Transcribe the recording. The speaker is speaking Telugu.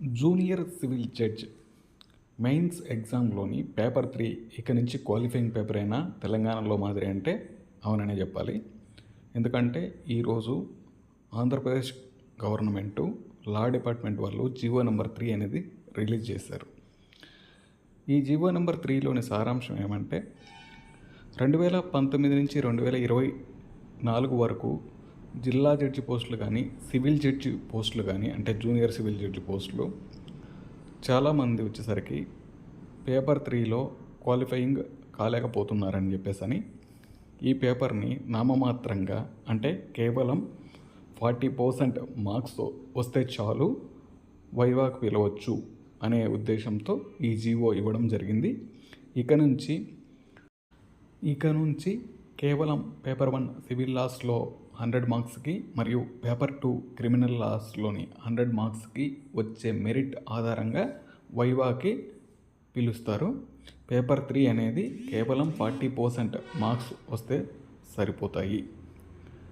జూనియర్ సివిల్ జడ్జ్ మెయిన్స్ ఎగ్జామ్లోని పేపర్ త్రీ ఇక నుంచి క్వాలిఫైయింగ్ పేపర్ అయినా తెలంగాణలో మాదిరి అంటే అవుననే చెప్పాలి. ఎందుకంటే ఈరోజు ఆంధ్రప్రదేశ్ గవర్నమెంటు లా డిపార్ట్మెంట్ వాళ్ళు జీవో నెంబర్ త్రీ అనేది రిలీజ్ చేశారు. ఈ జీవో నెంబర్ త్రీలోని సారాంశం ఏమంటే రెండు వేల పంతొమ్మిది నుంచి రెండు వేల ఇరవై నాలుగు వరకు జిల్లా జడ్జి పోస్టులు కానీ సివిల్ జడ్జి పోస్టులు కానీ అంటే జూనియర్ సివిల్ జడ్జి పోస్టులు చాలామంది వచ్చేసరికి పేపర్ త్రీలో క్వాలిఫైయింగ్ కాలేకపోతున్నారని చెప్పేసి ఈ పేపర్ని నామమాత్రంగా అంటే కేవలం ఫార్టీ పర్సెంట్ మార్క్స్ వస్తే చాలు వైవాక్ పిలవచ్చు అనే ఉద్దేశంతో ఈ జీవో ఇవ్వడం జరిగింది. ఇక నుంచి ఇక నుంచి కేవలం పేపర్ వన్ సివిల్ లాస్లో హండ్రెడ్ మార్క్స్కి మరియు పేపర్ టూ క్రిమినల్ లాస్లోని హండ్రెడ్ మార్క్స్కి వచ్చే మెరిట్ ఆధారంగా వైవాకి పిలుస్తారు. పేపర్ త్రీ అనేది కేవలం ఫార్టీ పర్సెంట్ మార్క్స్ వస్తే సరిపోతాయి.